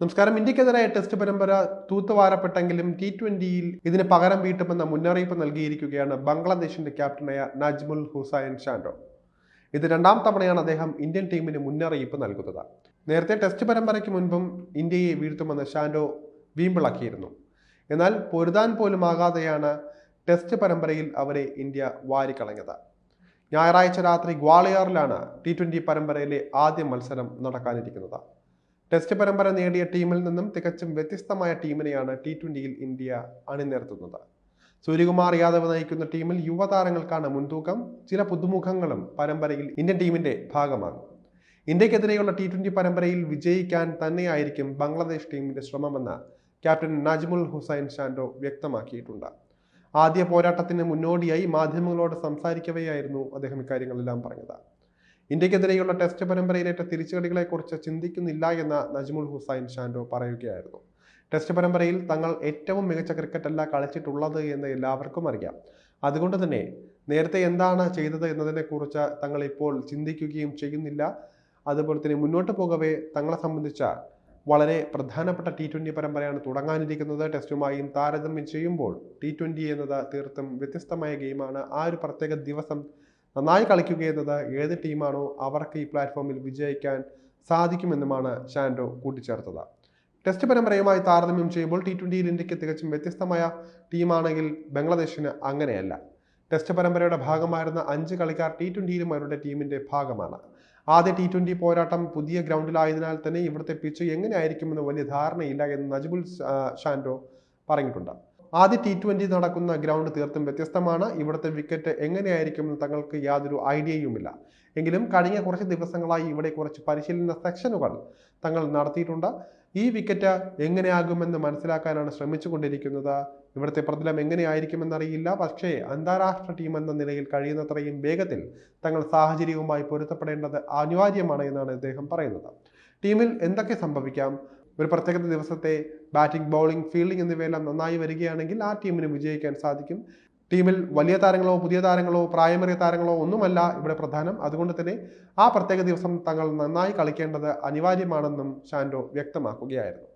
നമസ്കാരം. ഇന്ത്യക്കെതിരായ ടെസ്റ്റ് പരമ്പര തൂത്തുവാരപ്പെട്ടെങ്കിലും ടി ട്വന്റിയിൽ ഇതിന് പകരം വീട്ടുമെന്ന മുന്നറിയിപ്പ് നൽകിയിരിക്കുകയാണ് ബംഗ്ലാദേശിന്റെ ക്യാപ്റ്റനായ നജ്മുൽ ഹുസൈൻ ഷാൻഡോ. ഇത് രണ്ടാം തവണയാണ് അദ്ദേഹം ഇന്ത്യൻ ടീമിന് മുന്നറിയിപ്പ് നൽകുന്നത്. നേരത്തെ ടെസ്റ്റ് പരമ്പരയ്ക്ക് മുൻപും ഇന്ത്യയെ വീഴ്ത്തുമെന്ന് ഷാൻഡോ വീമ്പിളക്കിയിരുന്നു. എന്നാൽ പൊരുതാൻ പോലും ആകാതെയാണ് ടെസ്റ്റ് പരമ്പരയിൽ അവരെ ഇന്ത്യ വാരിക്കളഞ്ഞത്. ഞായറാഴ്ച രാത്രി ഗ്വാളിയാറിലാണ് ടി ട്വന്റി പരമ്പരയിലെ ആദ്യ മത്സരം നടക്കാനിരിക്കുന്നത്. ടെസ്റ്റ് പരമ്പര നേടിയ ടീമിൽ നിന്നും തികച്ചും വ്യത്യസ്തമായ ടീമിനെയാണ് ടി ട്വന്റിയിൽ ഇന്ത്യ അണിനിരത്തുന്നത്. സൂര്യകുമാർ യാദവ് നയിക്കുന്ന ടീമിൽ യുവതാരങ്ങൾക്കാണ് മുൻതൂക്കം. ചില പുതുമുഖങ്ങളും പരമ്പരയിൽ ഇന്ത്യൻ ടീമിന്റെ ഭാഗമാണ്. ഇന്ത്യക്കെതിരെയുള്ള ടി ട്വന്റി പരമ്പരയിൽ വിജയിക്കാൻ തന്നെയായിരിക്കും ബംഗ്ലാദേശ് ടീമിന്റെ ശ്രമമെന്ന് ക്യാപ്റ്റൻ നജ്മുൽ ഹുസൈൻ ഷാൻഡോ വ്യക്തമാക്കിയിട്ടുണ്ട്. ആദ്യ പോരാട്ടത്തിന് മുന്നോടിയായി മാധ്യമങ്ങളോട് സംസാരിക്കവെയായിരുന്നു അദ്ദേഹം ഇക്കാര്യങ്ങളെല്ലാം പറഞ്ഞത്. ഇന്ത്യക്കെതിരെയുള്ള ടെസ്റ്റ് പരമ്പരയിലേറ്റ തിരിച്ചടികളെക്കുറിച്ച് ചിന്തിക്കുന്നില്ല എന്ന് നജ്മുൽ ഹുസൈൻ ഷാൻഡോ പറയുകയായിരുന്നു. ടെസ്റ്റ് പരമ്പരയിൽ തങ്ങൾ ഏറ്റവും മികച്ച ക്രിക്കറ്റല്ല കളിച്ചിട്ടുള്ളത് എന്ന് എല്ലാവർക്കും അറിയാം. അതുകൊണ്ട് തന്നെ നേരത്തെ എന്താണ് ചെയ്തത് എന്നതിനെക്കുറിച്ച് തങ്ങൾ ഇപ്പോൾ ചിന്തിക്കുകയും ചെയ്യുന്നില്ല. അതുപോലെ തന്നെ മുന്നോട്ട് പോകവേ തങ്ങളെ സംബന്ധിച്ച വളരെ പ്രധാനപ്പെട്ട ടി ട്വന്റി പരമ്പരയാണ് തുടങ്ങാനിരിക്കുന്നത്. ടെസ്റ്റുമായും താരതമ്യം ചെയ്യുമ്പോൾ ടി ട്വന്റി എന്നത് തീർത്തും വ്യത്യസ്തമായ ഗെയിമാണ്. ആ ഒരു പ്രത്യേക ദിവസം നന്നായി കളിക്കുക എന്നത് ഏത് ടീമാണോ അവർക്ക് ഈ പ്ലാറ്റ്ഫോമിൽ വിജയിക്കാൻ സാധിക്കുമെന്നുമാണ് ഷാൻഡോ കൂട്ടിച്ചേർത്തത്. ടെസ്റ്റ് പരമ്പരയുമായി താരതമ്യം ചെയ്യുമ്പോൾ ടി ട്വന്റിയിൽ ഇന്ത്യയ്ക്ക് തികച്ചും വ്യത്യസ്തമായ ടീമാണെങ്കിൽ ബംഗ്ലാദേശിന് അങ്ങനെയല്ല. ടെസ്റ്റ് പരമ്പരയുടെ ഭാഗമായിരുന്ന അഞ്ച് കളിക്കാർ ടി ട്വന്റിയിലും അവരുടെ ടീമിന്റെ ഭാഗമാണ്. ആദ്യ ടി ട്വന്റി പോരാട്ടം പുതിയ ഗ്രൗണ്ടിലായതിനാൽ തന്നെ ഇവിടുത്തെ പിച്ച് എങ്ങനെയായിരിക്കുമെന്ന് വലിയ ധാരണയില്ല എന്ന് നജ്മുൽ ഷാൻഡോ പറഞ്ഞിട്ടുണ്ട്. ആദ്യ ടി ട്വന്റി നടക്കുന്ന ഗ്രൗണ്ട് തീർത്തും വ്യത്യസ്തമാണ്. ഇവിടുത്തെ വിക്കറ്റ് എങ്ങനെയായിരിക്കും എന്ന് തങ്ങൾക്ക് യാതൊരു ഐഡിയയുമില്ല. എങ്കിലും കഴിഞ്ഞ കുറച്ച് ദിവസങ്ങളായി ഇവിടെ കുറച്ച് പരിശീലന സെക്ഷനുകൾ തങ്ങൾ നടത്തിയിട്ടുണ്ട്. ഈ വിക്കറ്റ് എങ്ങനെയാകുമെന്ന് മനസ്സിലാക്കാനാണ് ശ്രമിച്ചുകൊണ്ടിരിക്കുന്നത്. ഇവിടുത്തെ പ്രതിലം എങ്ങനെയായിരിക്കുമെന്നറിയില്ല. പക്ഷേ അന്താരാഷ്ട്ര ടീം എന്ന നിലയിൽ കഴിയുന്നത്രയും വേഗത്തിൽ തങ്ങൾ സാഹചര്യവുമായി പൊരുത്തപ്പെടേണ്ടത് അനിവാര്യമാണ് എന്നാണ് അദ്ദേഹം പറയുന്നത്. ടീമിൽ എന്തൊക്കെ സംഭവിക്കാം? ഒരു പ്രത്യേക ദിവസത്തെ ബാറ്റിംഗ് ബൗളിംഗ് ഫീൽഡിംഗ് എന്നിവയെല്ലാം നന്നായി വരികയാണെങ്കിൽ ആ ടീമിന് വിജയിക്കാൻ സാധിക്കും. ടീമിൽ വലിയ താരങ്ങളോ പുതിയ താരങ്ങളോ പ്രായമേറിയ താരങ്ങളോ ഒന്നുമല്ല ഇവിടെ പ്രധാനം. അതുകൊണ്ട് തന്നെ ആ പ്രത്യേക ദിവസം തങ്ങൾ നന്നായി കളിക്കേണ്ടത് അനിവാര്യമാണെന്നും ഷാൻഡോ വ്യക്തമാക്കുകയായിരുന്നു.